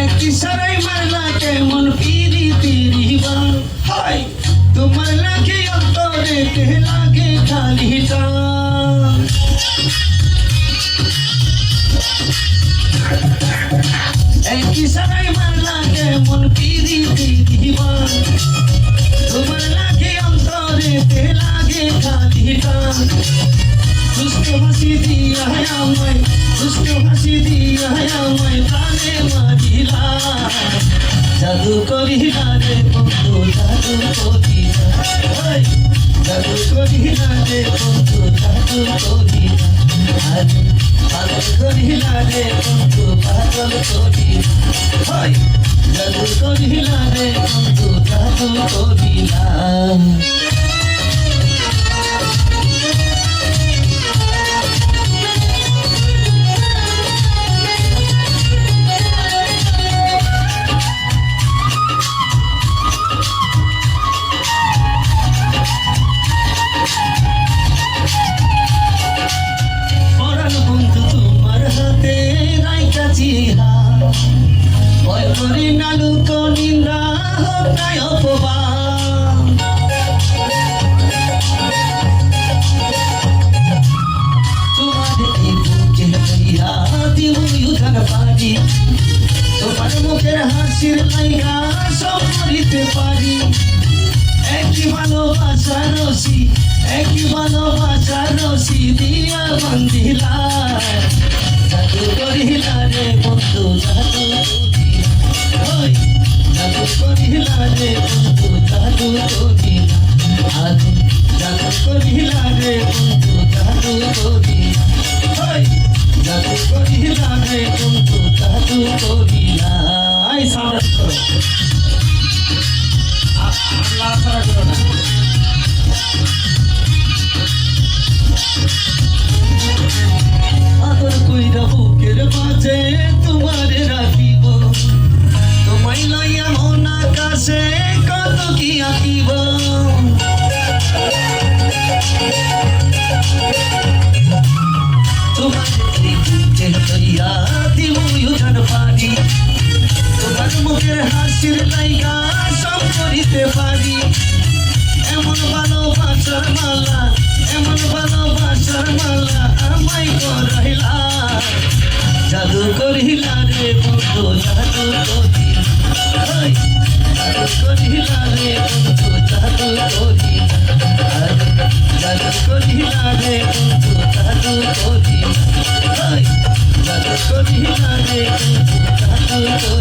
একটি সারাই মারলা কেমন পিরি তিরি হাই, তোমার লাগে অন্তরে কে লাগে খালি একটি সারাই আমায় দুষ্ট হাসি দিয়া আমায় প্রাণে মারিলা জাদু করিলা রে বন্ধু, জাদু করিলা। জাদু করিলা রে বন্ধু, জাদু করিলা। পাগল করিলা রে বন্ধু, পাগল করিলা। জাদু করিলা রে বন্ধু, জাদু করিলা। পারি, তোমার মুখের হাসির লাইগা সব করিতে পারি। একই ভালোবাসা রসি, একই ভালোবাসা রসি দিয়া বান্ধিলা সামনে করো না আদর কইরা বুকের মাঝে তোমারে রাখিব। তোমায় লইয়া মন আকাশে কত কি আঁকিব। তোমার এই বুকে লইয়া মুখের হাসির লাইগা সব করিতে পারি। এমন ভালোবাসার মালা, এমন ভালোবাসার মালা আমায় করাইলা। জাদু করিলা রে বন্ধু, জাদু করিলা। রে বন্ধু, জাদু করিলা। জাদু করিলা রে বন্ধু, জাদু করিলা। জাদু করিলা রে বন্ধু, জাদু